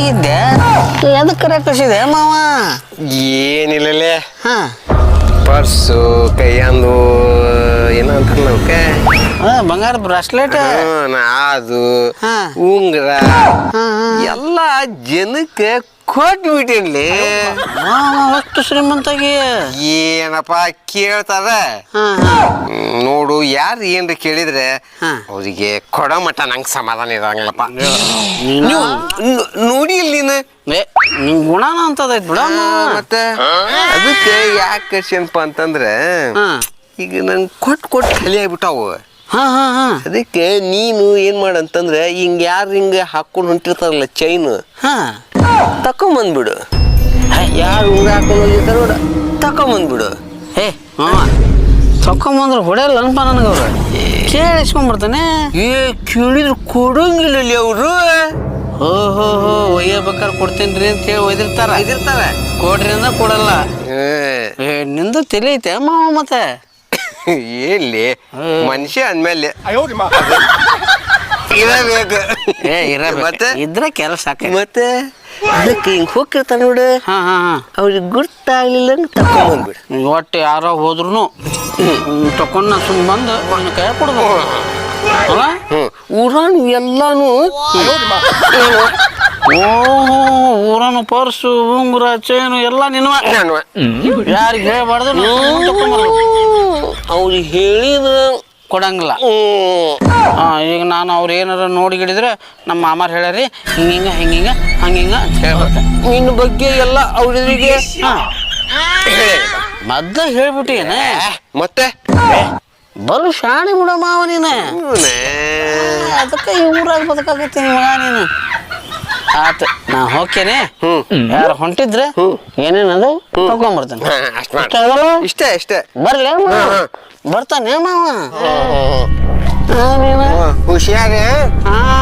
ಆಗಿದ್ದೆ. ಎದಕ್ಕೆ ಕರೆಕ್ಟಿಸಿದೆ ಮಾವ? ಏನಿಲ್ಲಲೇ. ಹಾ. ಪರ್ಸು ಕೈಯಂದು ಏನೋ ಅಂತಾರಲ್ಲ ಅವಕ್ಕೆ? ಆ, ಬಂಗಾರ ಬ್ರಾಸ್ಲೆಟ್. ಅದು ಹಾ. ಉಂಗ್ರ ಎಲ್ಲ ಜನಕ್ಕೆ ಕೊಟ್ಬಿಟ್ಟಿನ್ಲಿ ಮಾವ ಅಷ್ಟು ಶ್ರೀಮಂತಾಗಿ ಏನಪ್ಪ ಕೇಳ್ತಾರ? ನೋಡು ಯಾರು ಏನ್ರಿ ಕೇಳಿದ್ರೆ ಅವ್ರಿಗೆ ಕೊಡೋ ಮಟ್ಟ ನಂಗೆ ಸಮಾಧಾನ ಇರಂಗಿಲ್ಲಪ್ಪ. ನೋಡಿ ಇಲ್ಲಿ ನೀನು. ಗುಣನ ಅಂತದೈತ್ ಬಿಡ ಮತ್ತೆ? ಅದಕ್ಕೆ ಯಾಕೆ ಏನಪ್ಪ ಅಂತಂದ್ರೆ ಈಗ ನಂಗೆ ಕೊಟ್ಟು ಕೊಟ್ಟು ಖಾಲಿ ಆಗ್ಬಿಟ್ಟಾವು. ಹ ಹಾ ಹಾ. ಅದಕ್ಕೆ ನೀನು ಏನ್ ಮಾಡಂತಂದ್ರೆ ಹಿಂಗ್ ಯಾರು ಹಿಂಗ ಹಾಕೊಂಡು ಹೊಂಟಿರ್ತಾರಲ್ಲ ಚೈನ್ ಹಾ. ತಕೊಂಬಂದ್ಬಿಡು. ಯಾರು ಹಿಂಗ ಹಾಕೊಂಡು ಹೋಗಿರ್ತಾರ ನೋಡ. ತಕೊಂಬಂದ್ಬಿಡು. ಏ ಮಾವ ತಕೊಂಬಂದ್ರೆ ಹೊಡೆಯಲ್ಲ ಅನ್ಪ ನನಗೆ ಅವ್ರು. ಕೇಳಿಸ್ಕೊಂಡ್ಬಿಡ್ತಾನೆ. ಏ ಕೇಳಿದ್ರು ಕೊಡಂಗಿಲ್ಲ ಅವರು. ಹೋ ಹೋ ಹೋ ಒಯ್ಯಬೇಕಾರೆ ಕೊಡ್ತೇನ್ರಿ ಅಂತ ಹೇಳಿ ಒಯ್ದಿರ್ತಾರ. ಇದಿರ್ತಾರ ಕೊಡ್ರಿ ಅಂದ್ರೆ ಕೊಡಲ್ಲ. ಏ. ನಿಂದು ತಲೆ ಐತೆ ಮಾವ ಮತ್ತೆ? ಎಲ್ಲಿ ಮನುಷ್ಯ ಅಂದ್ಮೇಲೆ. ಇರಬೇಕು. ಏ ಇರ ಮತ್ತೆ? ಇದ್ರೆ ಕೆಲಸ ಆಕೈತಿ. ಮತ್ತೆ? ಅದಕ್ಕೆ ಹಿಂಗೆ ಹೋಗಿರ್ತಾನೆ ನೋಡು. ಹಾ ಹಾ ಹಾ. ಅವ್ರಿಗೆ ಗುರ್ತಾಗ್ಲಿಲ್ಲ ಅಂತ ತಕೊಂಬಂದ್ಬಿಡು ಒಟ್ಟು ಯಾರೋ ಹೋದ್ರು ತಕೊಂಡು ನಾ ಸುಮ್ ಬಂದು ಒಂದು ಕೈ ಕೊಡ್ಬೇಕು. ಅಲ್ಲ? ಊರಾನ್ ಎಲ್ಲಾನು ಓಹೋ ಊರನ ಪರ್ಸು ಉಂಗುರ ಚೈನು ಎಲ್ಲ ನಿನ್ವ. ನಾನು ಯಾರಿಗೆ ಹೇಳ್ಬಾರ್ದು ಅವ್ರಿಗೆ ಹೇಳಿದ್ರ ಕೊಡಂಗಿಲ್ಲ. ಈಗ ನಾನು ಅವ್ರು ಏನಾರ ನೋಡಿ ಹಿಡಿದ್ರೆ ನಮ್ಮ ಮಾಮಾರ್ ಹೇಳ್ಯಾರಿ ಹಿಂಗಿಂಗ ಹಿಂಗಿಂಗ ಹಂಗಿಂಗ ಅಂತ ಹೇಳ್ಬೇಕು ನಿನ್ನ ಬಗ್ಗೆ ಎಲ್ಲ ಅವ್ರಿಗೆ ಹಾ. ಮೊದ್ಲ ಹೇಳ್ಬಿಟ್ಟೇನ ಮತ್ತೆ? ಬಲು ಶಾಣಿ ಬಿಡ ಮಾವ ನೀನು. ಅದಕ್ಕೆ ಈ ಊರಾಗ ಬದುಕಾಗತ್ತೀನಿ ಮಗ ನೀನು. ಆತ ನಾ ಹೋಗ್ತೇನೆ. ಹ್ಮ್. ಯಾರು ಹೊಂಟಿದ್ರೆ ಏನೇನದು ತಗೊಂಬರ್ತೇನೆ. ಹಾ, ಅಷ್ಟ್ ಮಾಡು. ಇಷ್ಟ? ಇಷ್ಟೇ ಬರ್ಲಿ ಬರ್ತಾನೆ ಮಾವ ಹಾ, ನೀನು? ಹುಷಾರ ಹಾ.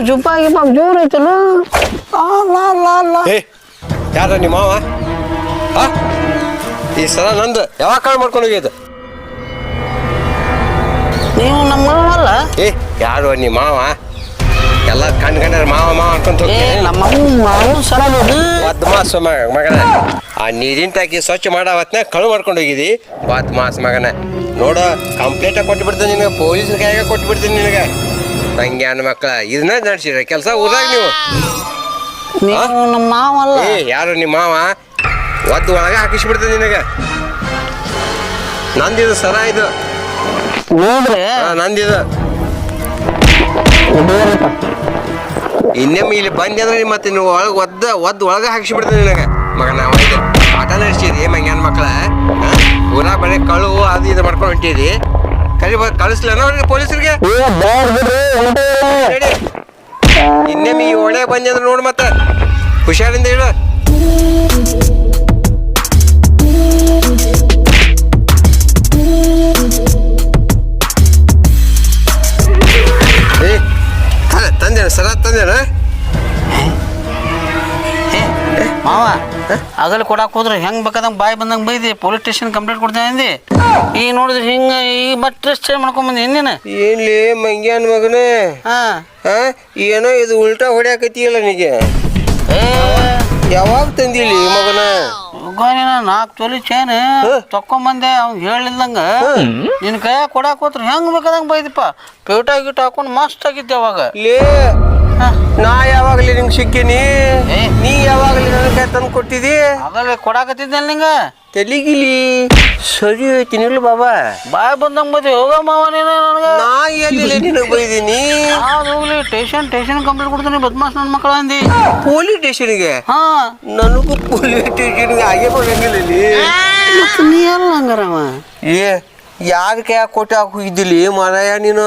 ಗೀಟ ಗಿಪ್ಪ ಜೋರ್ ಐತಲ್ಲ. ಆ, ಲಾ, ಲಾ, ಲಾ. ಏ ಯಾರ ನಿಮ್ಮ ಮಾವ? ಆ? ಈ ಸಲ ನಂದು ಯಾವಾಗ ಕಾಳು ಮಾಡ್ಕೊಂಡು ಹೋಗಿದ ನೀವು ನಮ್ಮ ಮಾವಲ್ಲ ಏ ಯಾರು ನಿಮ್ಮ ಮಾವ? ಎಲ್ಲ ಕಣ್ ಕಂಡ್ರೆ ಮಾವ ಮಾವ ಅನ್ಕೊಂತ ಏ ಹೋಗ್ತೀನಿ ನಮ್ಮ ಸಲ ಸರ ನೋಡು ಬದ್ ಮಾಸ ಮಗನ. ಆ ನೀರಿನ ಟಾಕಿ ಸ್ವಚ್ಛ ಮಾಡೋ ಹೊತ್ನ್ಯಾಗ ಕಳು ಮಾಡ್ಕೊಂಡು ಹೋಗಿದಿ. ಬದ್ ಮಾಸ ಮಗನ. ನೋಡ ಕಂಪ್ಲೇಂಟ್ ಕೊಟ್ಟು ಬಿಡ್ತೀನಿ ನಿನಗೆ ಪೊಲೀಸ್ ಕೈಯಾಗ ಕೊಟ್ಟು ಬಿಡ್ತೀನಿ ನಿನಗೆ. ತಂಗಿ ಮಕ್ಕಳ ಇದನ್ನ ನಡೆಸಿರ ಕೆಲಸ ಊರಾಗ ನೀವು. ನೀವು ನಮ್ಮ ಮಾವಲ್ಲ? ಏ ಯಾರು ನಿಮ್ಮ ಮಾವ? ಒದ್ದು ಒಳಗೆ ಹಾಕಿಸ್ಬಿಡ್ತ ನಿನಗೆ. ನಂದಿದು ಸರ ಇದು. ನೋಡ್ರೆ ಹಾ, ನಂದಿದು. ಇನ್ನೊಮ್ಮೆ ಇಲ್ಲಿ ಬಂದೆ ಅಂದ್ರೆ ಮತ್ತೆ ನೀವು ಒಳಗೆ ಒದ್ದ ಒದ್ದು ಒಳಗೆ ಹಾಕಿಸ್ಬಿಡ್ತ ನಿನಗೆ. ಮಗ ನಾವು ಆಟ ನಡೆಸಿದಿ ಮಂಗ್ಯಾನ ಮಕ್ಕಳ ಊರಾಗ ಬರೀ ಕಳು ಅದು ಇದು ಮಾಡ್ಕೊಂಡು ಹೊಂಟಿದಿ. ಕರಿ ಕಳಿಸ್ಲೇನ ಅವ್ರಿಗೆ ಪೊಲೀಸರಿಗೆ? ನಡಿ. ಇನ್ನೊಮ್ಮೆ ಈ ಒಳ್ಳೆ ಬಂದೆ ಅಂದ್ರೆ ನೋಡು ಮತ್ತೆ. ಹುಷಾರಿಂದ ಹೇಳು ಏ ತಂದೇನ ಸರ ತಂದೇನ? ಮಾವ. ಆಗಲ್ ಕೊಡಾಕ್ ಹೋದ್ರೆ ಹೆಂಗ್ ಬೇಕಾದಂಗ್ ಬಾಯಿ ಬಂದಂಗ್ ಬೈದಿ? ಪೊಲೀಸ್ ಸ್ಟೇಷನ್ ಕಂಪ್ಲೇಂಟ್ ಕೊಡ್ತೇನೆ ಅಂದಿ. ಈಗ ನೋಡಿದ್ರೆ ಹಿಂಗ ಈ ಬಟ್ ಚೇಂಜ್ ಮಾಡ್ಕೊಂಡ್ ಬಂದಿ ಏನೇನ ಏನ್ಲಿ ಮಂಗ್ಯಾನ್ ಮಗನೇ? ಹಾ. ಹಾ? ಏನೋ ಇದು ಉಲ್ಟಾ ಹೊಡ್ಯಾಕತಿ ನಿಗೆ ನಿಜ ಯಾವಾಗ ತಂದಿಲಿ ಮಗನ? ನೀನ ನಾಲ್ಕು ತೊಲಿ ಚೈನ್ ತಕೊಂಬಂದೆ ಅವ್ನ್ ಹೇಳಿಲ್ದಂಗ ನಿನ್ ಕೈಯಾಗ ಕೊಡಾಕ್ ಹೋತ್ರ ಹೆಂಗ್ ಬೇಕಾದಂಗ ಬೈದಿಪ್ಪ? ಪೇಟ ಗಿಟ ಹಾಕೊಂಡು ಮಸ್ತ್ ಆಗಿದ್ದೆ ಅವಾಗ. ಲೇ ನಾ ಯಾವಾಗಲಿ ನಿಂಗೆ ಸಿಕ್ಕಿನಿ. ನೀ ಯಾವಾಗಲಿ ನನಗೆ ತಂದು ಕೊಟ್ಟಿದಿ? ಆಗಲೇ ಕೊಡಾಕತ್ತಿದ್ದೆ ನಿಂಗ. ತಲಿಗಿಲಿ. ಸರಿ ಐತಿನಿಲ್ಲ ಬಾಬಾ. ಬಾಯ್ ಬಂದಂಗ ಮತ್ತೆ ಹೋಗ ಮಾವ ನೀನು ನನಗೆ? ನಾ ಎಲ್ಲಿ ನಿನಗೆ ಬೈದೀನಿ? ಹೋಗ್ಲಿ ಟೇಷನ್ ಟೇಷನ್ ಕಂಪ್ಲೀಟ್ ಕೊಡ್ತೀನಿ ಬದ್ಮಾಸ್ ನನ್ನ ಮಕ್ಕಳ ಅಂದಿ. ಪೊಲೀಸ್ ಸ್ಟೇಷನ್ಗೆ? ಹಾ. ನನಗೂ ಪೊಲೀಸ್ ಸ್ಟೇಷನ್ಗೆ ಹಾಗೆ ಬರಂಗಿಲ್ಲ ಇಲ್ಲಿ. ಮತ್ತೆ ನೀ ಎಲ್ಲ ಹಂಗಾರವ? ಏ ಯಾರ ಕೈ ಕೊಟ್ಟು ಹಾಕಿ ಹೋಗಿದ್ದಿಲ್ಲಿ ಮಾರಾಯ ನೀನು?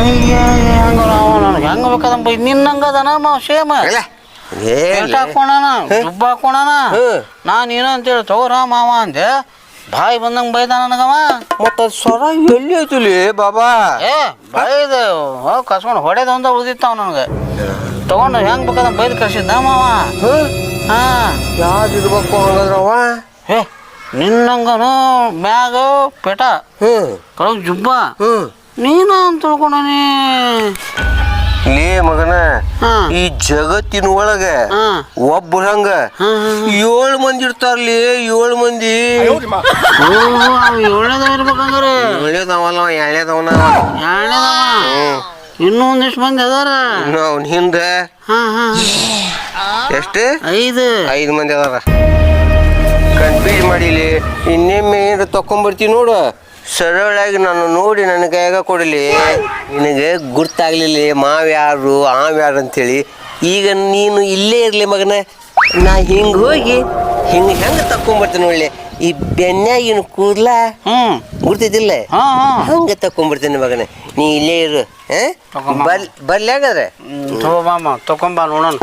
ಅಯ್ಯ ಹೆಂಗ ನನಗೆ ಹೆಂಗ ಬೇಕಾದಂಗ ಬೈ ನಿನ್ನಂಗ ಅದನ ಮಾವ ಸೇಮ ಅಲ್ಲ ಏ ಪೇಟ ಹಾಕೋಣ ದುಬ್ಬ ಹಾಕೋಣ. ನಾನು ಏನೋ ಅಂತೇಳಿ ತಗೋರ ಮಾವ ಅಂದೆ. ಬಾಯಿ ಬಂದಂಗೆ ಬೈದ ನನಗವ? ಮತ್ತ ಸ್ವರ ಎಲ್ಲಿ ಐತಿಲಿ ಬಾಬಾ? ಏ ಬೈದ ಕಸ್ಕೊಂಡು ಹೊಡೆದ ಒಂದ ಉಳ್ದಿತ್ತಾವ ನನಗೆ. ತಗೊಂಡು ಹೆಂಗ್ ಬೇಕಾದ ಬೈದು ಕಳ್ಸಿದ್ದ ಮಾವ. ಹಾ? ಯಾವ್ದು ಇರ್ಬೇಕು ಹಂಗದ್ರವ ಏ ನಿನ್ನಂಗನು ಮ್ಯಾಗ ಪೆಟ. ಹ್ಮ್ ಕಳಗ್ ಜುಬ್ಬ. ನೀನು ಅಂತ ತಿಳ್ಕೊಂಡನಿ. ಮಗನ ಈ ಜಗತ್ತಿನ ಒಳಗ ಒಬ್ಬ ಒಬ್ಬರು ಹಂಗ. ಏಳು ಮಂದಿ ಇರ್ತಾರ್ಲಿ ಏಳು ಮಂದಿ. ಇನ್ನೊಂದಿಷ್ಟು ಇರ್ಬೇಕಂದ್ರೆ. ಇನ್ನೂ ಒಂದಿಷ್ಟು ಮಂದಿ ಅದಾರ? ಅವ್ನ ಹಿಂದ. ಹಾ ಹಾ ಎಷ್ಟು? ಐದು. ಐದು ಮಂದಿ ಅದಾರ. ಕನ್ಫ್ಯೂಸ್ ಮಾಡಿಲಿ. ಇನ್ನೇ ಏನಾರ ತಕೊಂಡ್ಬರ್ತೀವಿ ನೋಡು. ಸರಳಾಗಿ ನಾನು ನೋಡಿ ನನ್ನ ಕೈಯಾಗ ಕೊಡಲಿ. ನಿನಗೆ ಗುರ್ತಾಗ್ಲಿಲ್ಲ ಮಾವ ಯಾರು ಆವ್ ಯಾರು ಅಂತೇಳಿ. ಈಗ ನೀನು ಇಲ್ಲೇ ಇರಲಿ ಮಗನ. ನಾ ಹಿಂಗೆ ಹೋಗಿ ಹಿಂಗೆ ಹೆಂಗೆ ತಕ್ಕೊಂಬರ್ತೀನಿ ಒಳ್ಳೆ? ಈ ಬೆನ್ಯಾಗಿನ ಕೂದ್ಲ ಹ್ಞೂ ಗುರ್ತಿದ್ದಿಲ್ಲ? ಹಾ ಹಾ. ಹಂಗೆ ತಕ್ಕೊಂಬರ್ತೀನಿ ಮಗನ. ನೀ ಇಲ್ಲೇ ಇರು ಹಾಂ? ಬರ್ಲಿ ಹಾಗಾದ್ರೆ ತಗೋಬಾಮ ತಕೊಂಬ ನೋಡೋಣ.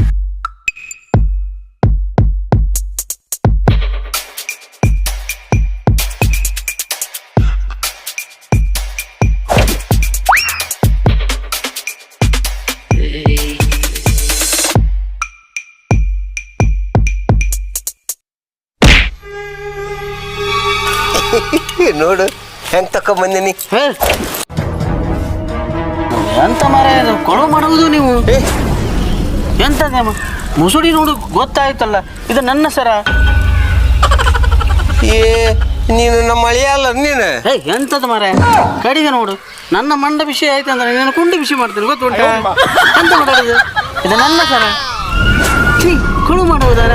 ಹೆಂಗೆ ತಕೊಂಬಂದಿನಿ ಹೇ? ಎಂತ ಮರ ಕೊಳು ಮಾಡುವುದು ನೀವು? ಎಂತದೇಮ ಮುಸುಡಿ ನೋಡು ಗೊತ್ತಾಯ್ತಲ್ಲ. ಇದು ನನ್ನ ಸರ. ಏ ನೀನು ನಮ್ಮ ಅಳಿಯ ಅಲ್ಲ ನೀನು? ಹೇ ಎಂತದ ಮರ ಕಡಿಗೆ ನೋಡು. ನನ್ನ ಮಂಡ ವಿಷಯ ಆಯ್ತು ಅಂದ್ರೆ ನೀನು ಕುಂಡಿ ವಿಷಯ ಮಾಡ್ತೀನಿ ಗೊತ್ತುಂಟ? ಎಂತ ಮಾಡೋದು? ಇದು ನನ್ನ ಸರ. ಛೀ ಕುಳು ಮಾಡುವುದಾರ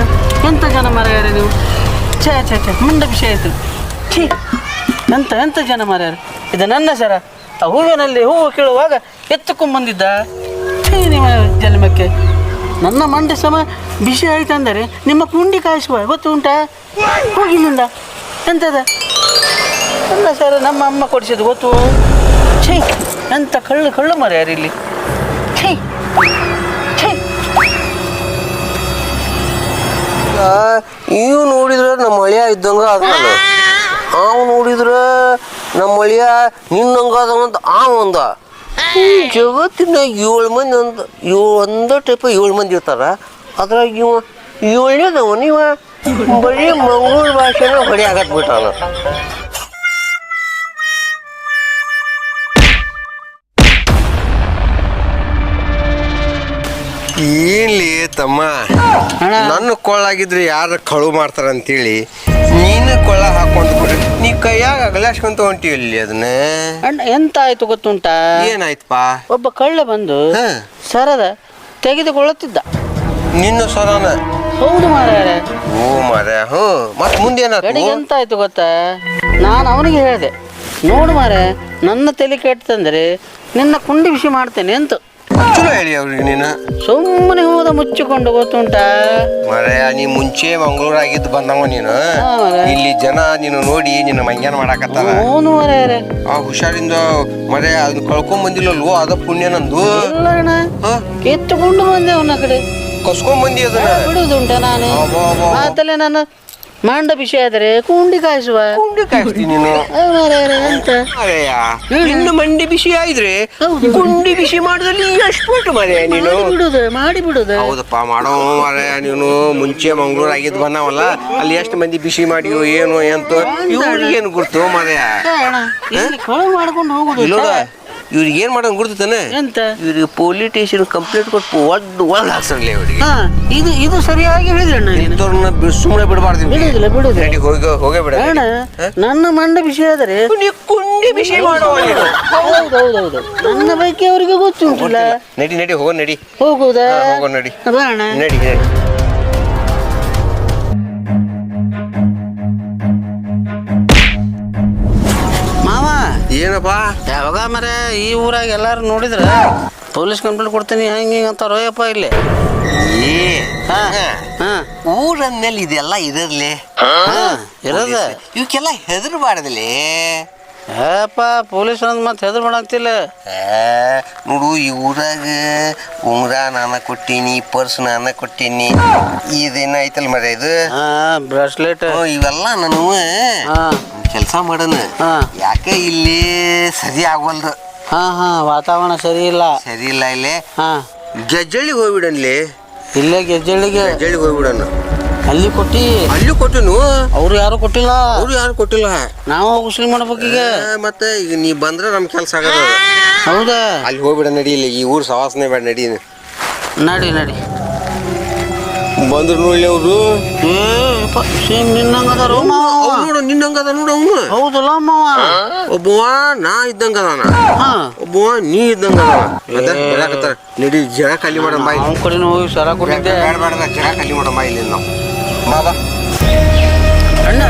ಎಂತ ಜನ ಮರ ಯಾರು ನೀವು? ಛೇ ಛೇ ಛೇ ಮಂಡ ವಿಷಯ ಆಯ್ತು. ಛೀ. ಎಂತ ಎಂತ ಜನ ಮಾರ್ಯಾರ. ಇದು ನನ್ನ ಸರ. ಆ ಹೂವಿನಲ್ಲಿ ಹೂವು ಕೀಳುವಾಗ ಎತ್ತುಕೊಂಬಂದಿದ್ದ. ಛೀ, ನಿಮ್ಮ ಜನ್ಮಕ್ಕೆ. ನನ್ನ ಮಂಡ ಸಮ ಬಿಸಿ ಆಯ್ತು ಅಂದರೆ ನಿಮ್ಮ ಕುಂಡಿ ಕಾಯಿಸುವ ಗೊತ್ತು ಉಂಟಾ? ನಿಂದ ಎಂತದ? ಅಲ್ಲ ಸರ್, ನಮ್ಮ ಅಮ್ಮ ಕೊಡಿಸಿದ್ದು ಗೊತ್ತು. ಛೈ, ಎಂತ ಕಳ್ಳು ಕಳ್ಳು ಮರ ಯಾರು ಇಲ್ಲಿ. Chai Chai. ನೀವು ನೋಡಿದ್ರೆ ನಮ್ಮ ಅಳಿಯ ಇದ್ದಂಗ ಅದ ಅವ ನೋಡಿದ್ರೆ ನಮ್ಮ ಅಳಿಯ ನಿನ್ನಂಗಾದಂತ ಆ ಒಂದ ಜಗತ್ತಿನ ಏಳು ಮಂದಿ ಅಂತ ಏಳು ಒಂದ ಟೈಪ್ ಏಳು ಮಂದಿ ಇರ್ತಾರ. ಅದ್ರಾಗ ಇವ ಏಳನೇದವ ನೀವ ಬರೀ ಮಂಗಳೂರು ಭಾಷೆನ ಹೊಡಿ ಏನ್ಲಿ ತಮ್ಮ. ನನ್ನ ಕೊಳ್ಳಾಗಿದ್ರೆ ಯಾರು ಕಳು ಮಾಡ್ತಾರ ಅಂತೇಳಿ ನೀನು ಕೊಳ್ಳ ಹಾಕೊಂಡು ಬಿಡ್ರಿ ನೀ ಕೈಯಾಗ ಅಗಲಾಸ್ಕೊಂತ ಇಲ್ಲಿ ಅದನ್ನ? ಅಣ್ಣ ಎಂತ ಆಯ್ತು ಗೊತ್ತುಂಟಾ? ಏನಾಯ್ತಪ್ಪ? ಒಬ್ಬ ಕಳ್ಳ ಬಂದು ಹ. ಸರದ ತೆಗೆದುಕೊಳ್ಳುತ್ತಿದ್ದ. ನಿನ್ನ ಸರನ? ಹೌದು ಮಾರಾಯರೆ ಓ ಮಾರ ಹ್ಞೂ. ಮತ್ತೆ ಮುಂದೆ ಕಡೆಗೆ ಎಂತ ಆಯ್ತು ಗೊತ್ತಾ? ನಾನು ಅವನಿಗೆ ಹೇಳಿದೆ ನೋಡು ಮಾರೆ ನನ್ನ ತಲೆ ಕೆಟ್ಟಂದ್ರೆ ನಿನ್ನ ಕುಂಡಿ ಬಿಸಿ ಮಾಡ್ತೇನೆ ಅಂತ. ಚಲೋ ಹೇಳಿ ಅವ್ರಿಗೆ ನೀನು? ಸುಮ್ಮನೆ ಹೋದ ಮುಚ್ಚಿಕೊಂಡು ಗೊತ್ತುಂಟಾ. ಮರೆಯ ನೀ ಮುಂಚೆ ಮಂಗಳೂರಾಗಿದ್ದು ಬಂದವ ನೀನು. ಹಾ, ಮಾರ್ರೆ. ಇಲ್ಲಿ ಜನ ನೀನು ನೋಡಿ ನಿನ್ನ ಮಂಗ್ಯಾನ ಮಾಡಾಕತ್ತಾರ. ಅವನು ಮಾರಾಯರೆ ಆ ಹುಷಾರಿಂದ ಮರೆ ಅದನ್ನ ಕಳ್ಕೊಂಡ್ ಬಂದಿಲ್ಲಲ್ವೋ? ಅದ ಪುಣ್ಯ ನಂದು. ಅಣ್ಣ. ಹಾ? ಕಿತ್ತುಕೊಂಡು ಬಂದೆ ಅವನ ಕಡೆ. ಕಸ್ಕೊಂಡ್ ಬಂದಿ ಅದನ್ನ? ಬಿಡುದುಂಟ ನಾನು. ಅಬ್ಬಾ, ಅಬ್ಬಾ. ಆತಲೆ ನಾನು ಮಾಂಡ ವಿಷಯ ಆದರೆ ಕುಂಡಿ ಕಾಯಿಸುವ. ಕುಂಡಿ ಕಾಯಿಸ್ತೀನಿ ನೀನು. ನಿನ್ನ ಮಂಡಿ ಬಿಸಿ ಆಯ್ದ್ರೆ ಕುಂಡಿ ಬಿಸಿ ಮಾಡಿದಲ್ಲಿ ಎಷ್ಟು ಮರೆ ನೀನು. ಬಿಡುದು ಮಾಡಿ ಬಿಡುದು ಹೌದಪ್ಪ ಮಾಡೋ ಮರೆ ನೀನು. ಮುಂಚೆ ಮಂಗಳೂರು ಆಗಿದ್ ಬಂದವಲ್ಲ ಅಲ್ಲಿ ಎಷ್ಟು ಮಂದಿ ಬಿಸಿ ಮಾಡಿಯೋ ಏನು ಎಂತ. ಇವ್ರಿಗೆ ಏನು ಗುರ್ತು ಮರೆಯ? ಮಾಡ್ಕೊಂಡು ಹೋಗುದು ಇವ್ರಿಗೆ ಏನ್ ಮಾಡೋದು ಗುರ್ತತಾನೆ ಎಂತ? ಇವ್ರಿಗೆ ಪೊಲೀಸ್ ಸ್ಟೇಷನ್ ಕಂಪ್ಲೇಂಟ್ ಕೊಟ್ಟು ಒಡ್ ಒಳಗೆ ಹಾಕ್ಸರ್ಲಿ ಅವ್ರಿಗೆ ಹಾ ಇದು ಇದು ಸರಿಯಾಗಿ ಹೇಳಿದ್ರಣ್ಣ ನೀನು. ಇಂಥವ್ರನ್ನ ಸುಮ್ಮನೆ ಬಿಡಬಾರ್ದು ಬಿಡುದಿಲ್ಲ ಬಿಡುದಿಲ್ಲ. ಹೋಗಿ ಹೋಗೇ ಬಿಡ ಅಣ್ಣ ನನ್ನ ಮಂಡ ವಿಷಯ ಆದರೆ ಕುಂಡಿ ವಿಷಯ ಮಾಡುವ ನೀನು. ಹೌದು ಹೌದು ಹೌದು ನನ್ನ ಬಗ್ಗೆ ಅವರಿಗೆ ಗೊತ್ತುಂಟಿಲ್ಲ. ನಡಿ ನಡಿ ಹೋಗೋ ನಡಿ. ಹೋಗುದಾ? ಹಾ, ಹೋಗೋಣ ನಡಿ. ಬಾ ಅಣ್ಣ. ನಡಿ ನಡಿ. ಏನಪ್ಪ ಯಾವಾಗ ಮರೆ ಈ ಊರಾಗ ಎಲ್ಲಾರು ನೋಡಿದ್ರೆ? ಪೊಲೀಸ್ ಕಂಪ್ಲೇಂಟ್ ಕೊಡ್ತೀನಿ ಹಂಗೆ ಹಿಂಗೆ ಅಂತಾರ ಅಯ್ಯಪ್ಪ ಇಲ್ಲಿ. ಏ ಹಾ ಹಾ. ಊರಂದ್ಮೇಲೆ ಇದೆಲ್ಲ ಇದಿರ್ಲಿ? ಹಾ ಇರೋದ? ಇವಕ್ಕೆಲ್ಲ ಹೆದರ್ಬಾರ್ದಲ್ಲಿ ಏಪ್ಪ ಪೊಲೀಸ್ ಅಂದ್ ಮತ್ತೆ ಹೆದ್ರ ಮಾಡಂತಿಲ್ಲ ನೋಡು ಈ ಊರಾಗ ಉಂಗ್ರ ನಾನ ಕೊಟ್ಟೀನಿ ಪರ್ಸ್ ನಾನ ಕೊಟ್ಟೀನಿ. ಇದೇನ ಐತಲ್ ಮರ ಇದು? ಹಾ ಬ್ರಾಸ್ಲೆಟ್. ಇವೆಲ್ಲ ನಾನು ಹಾ. ಕೆಲಸ ಮಾಡೋಣ. ಯಾಕೆ ಇಲ್ಲಿ ಸರಿ ಆಗವಲ್ದು? ಹಾ ಹಾ ವಾತಾವರಣ ಸರಿ ಇಲ್ಲ. ಸರಿ ಇಲ್ಲ ಇಲ್ಲಿ. ಹಾ. ಗೆಜ್ಜಳಿಗೆ ಹೋಗ್ಬಿಡನ್ಲಿ. ಇಲ್ಲೇ ಗೆಜ್ಜಳಿಗೆ ಗೆಜ್ಜಳಿಗೆ ಹೋಗ್ಬಿಡೋಣ. ಅಲ್ಲಿ ಕೊಟ್ಟಿ. ಅಲ್ಲಿ ಕೊಟ್ಟಿನು? ಅವ್ರು ಯಾರು ಕೊಟ್ಟಿಲ್ಲ? ಅವ್ರು ಯಾರು ಕೊಟ್ಟಿಲ್ಲ? ನಾವು ಉಸಿರು ಮಾಡ್ಬೇಕು ಈಗ. ಮತ್ತೆ ಈಗ ನೀ ಬಂದ್ರೆ ನಮ್ ಕೆಲಸ ಆಗದ. ಹೌದಾ? ಅಲ್ಲಿ ಹೋಗ್ಬಿಡ ನಡಿ ಇಲ್ಲಿ ಈ ಊರ್ ಸವಾಸನೆ ಬೇಡ ನಡಿ. ನಡಿ ನಡಿ. ಬಂದ್ರು ನೋಡಿ ಅವರು? ಸೇಮ್ ನಿನ್ನಂಗ ಅದಾರ ಮಾವ. ನೋಡು ನಿನ್ನಂಗದ ನೋಡು ಅವನು. ಹೌದಲ್ಲ ಮಾವ? ಒಬ್ಬವ ನಾ ಇದ್ದಂಗ ಅದಾನ ಹಾ. ಒಬ್ಬವ ನೀ ಇದ್ದಂಗ ಅದಾನ ನಡಿ ಜರ ಖಾಲಿ ಮಾಡಮ್ಮ ಬಾ ಇಲ್ಲಿ. ಅವ್ನ ಕಡೆನೂ ಹೋಗಿ ಸರ ಕೊಟ್ಟಿದ್ದೆ. ಬೇಡ ಬೇಡ ಬೇಡ, ಖಾಲಿ ಮಾಡಮ್ಮ ಇಲ್ಲಿ ನಾವು. ಅಣ್ಣ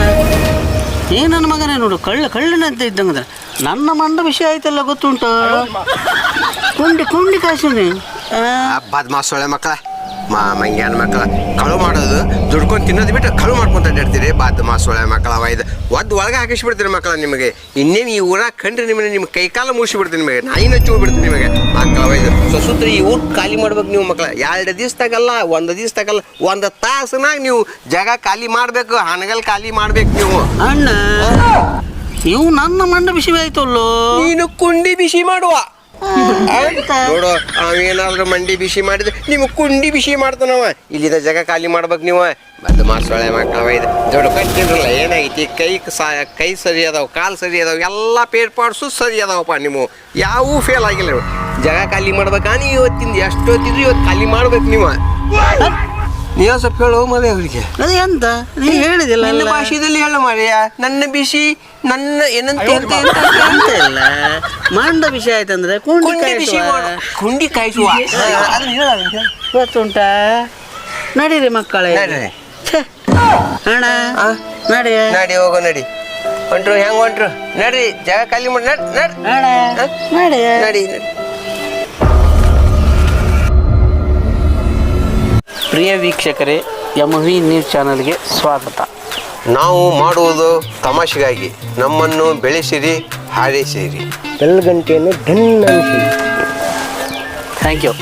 ಏ ನನ್ನ ಮಗನೇ ನೋಡು ಕಳ್ಳ ಕಳ್ಳನಂತ ಇದ್ದಂಗದ. ನನ್ನ ಮಂಡ ವಿಷಯ ಆಯ್ತಲ್ಲ ಗೊತ್ತುಂಟ? ಕುಂಡಿ ಕುಂಡಿ ಕಾಸಿನಿ ಬದ್ಮಾಸ್ ಸೊಳ್ಳೆ ಮಕ್ಕಳ. ಮಂಗ್ಯಾನ ಮಕ್ಕಳ ಕಳು ಮಾಡೋದು ದುಡ್ಕೊಂಡು ತಿನ್ನೋದು ಬಿಟ್ಟು ಕಳು ಮಾಡ್ಕೊಂತ ಅಡ್ಡಾಡ್ತೀರಿ ಬಾದ್ ಮಾಸೊಳೆ ಸೊಳ್ಳೆ ಮಕ್ಕಳ ಇದು. ಒದ್ದು ಒಳಗೆ ಹಾಕಿಸ್ಬಿಡ್ತೀನಿ ಮಕ್ಕಳ ನಿಮಗೆ. ಇನ್ನೇನು ಈ ಊರ ಕಂಡ್ರೆ ನಿಮ್ಮನ್ನ ನಿಮ್ಮ ಕೈ ಕಾಲ ಮುಗಿಸ್ಬಿಡ್ತೀನಿ ನಿಮಗೆ. ನಾಯಿನ ಬಿಡ್ತೀನಿ ನಿಮಗೆ. ಮಕ್ಕಳ ಇದು. ಸುತ್ತ ಈ ಊರ್ ಖಾಲಿ ಮಾಡ್ಬೇಕು ನೀವು ಮಕ್ಕಳ ಎರಡು ದಿವ್ಸದಾಗಲ್ಲ ಒಂದು ದಿವ್ಸದಾಗಲ್ಲ ಒಂದು ತಾಸನಾಗ ನೀವು ಜಾಗ ಖಾಲಿ ಮಾಡಬೇಕು ಹಣಗಲ್ ಖಾಲಿ ಮಾಡ್ಬೇಕು ನೀವು. ಅಣ್ಣ ಇವು ನನ್ನ ಮಂಡ ಬಿಸಿ ಆಯ್ತಲ್ಲೋ? ನೀನು ಕುಂಡಿ ಬಿಸಿ ಮಾಡುವ. ನೋಡು ಅವೇನಾದ್ರೂ ಮಂಡಿ ಬಿಸಿ ಮಾಡಿದ್ರೆ ನಿಮ್ ಕುಂಡಿ ಬಿಸಿ ಮಾಡ್ತಾನವ ಇಲ್ಲಿನ ಜಾಗ ಖಾಲಿ ಮಾಡ್ಬೇಕು ನೀವ. ಬಂದು ಮಾಸೊಳೆ ಮಾಡ್ತಾವ ಇದು. ದೊಡ್ಡ ಕಟ್ಟಿರಲ್ಲ ಏನಾಗೈತಿ ಕೈ ಸಾ ಕೈ ಸರಿ ಅದಾವ ಕಾಲು ಸರಿ ಅದಾವ ಎಲ್ಲ ಪೇರ್ ಪಾರ್ಟ್ಸು ಸರಿ ಅದಾವಪ್ಪ ನೀವು ಯಾವೂ ಫೇಲ್ ಆಗಿಲ್ಲ ಜಗ ಖಾಲಿ ಮಾಡ್ಬೇಕಾ? ಇವತ್ತಿಂದ ಎಷ್ಟು ಇವತ್ತು ಖಾಲಿ ಮಾಡ್ಬೇಕು ನೀವು. ನೀವು ಸ್ವಲ್ಪ ಹೇಳು ಮದುವೆ ಅವರಿಗೆ ಅದು ಎಂತ? ನೀ ಹೇಳಿದಿಲ್ಲ ನನ್ನ ಭಾಷೆಯಲ್ಲಿ ಭಾಷೆದಲ್ಲಿ ಹೇಳು ಮರೆಯ. ನನ್ನ ಬಿಸಿ ನನ್ನ ಏನಂತ ಅಂತ ಇಲ್ಲ? ಮಂಡ ವಿಷಯ ಆಯ್ತಂದ್ರೆ ಕುಂಡಿ ಕುಂಡಿ ಬಿಸಿ. ಕುಂಡಿ ಕಾಯಿಸುವ. ಗೊತ್ತುಂಟಾ? ನಡೀರಿ ಮಕ್ಕಳೇ. ಅಣ್ಣ ಆ? ನಡಿ. ನಡಿ ಹೋಗೋ ನಡಿ. ಹೊಂಟ್ರು ಹೆಂಗ್ ಹೊಂಟ್ರು? ನಡಿ ಜಾಗ ಖಾಲಿ ಮಾಡಿ. ನಡಿ ನಡ್. ಅಣ್ಣ ನಡಿ ನಡಿ. ಪ್ರಿಯ ವೀಕ್ಷಕರೇ ಎಂ ವಿ ನ್ಯೂಸ್ ಚಾನಲ್ಗೆ ಸ್ವಾಗತ. ನಾವು ಮಾಡುವುದು ತಮಾಷೆಗಾಗಿ. ನಮ್ಮನ್ನು ಬೆಳೆಸಿರಿ ಹಾರೈಸಿರಿ. ಬೆಳಗಂಟೆಯನ್ನು ಧನ್ ಥ್ಯಾಂಕ್ ಯು.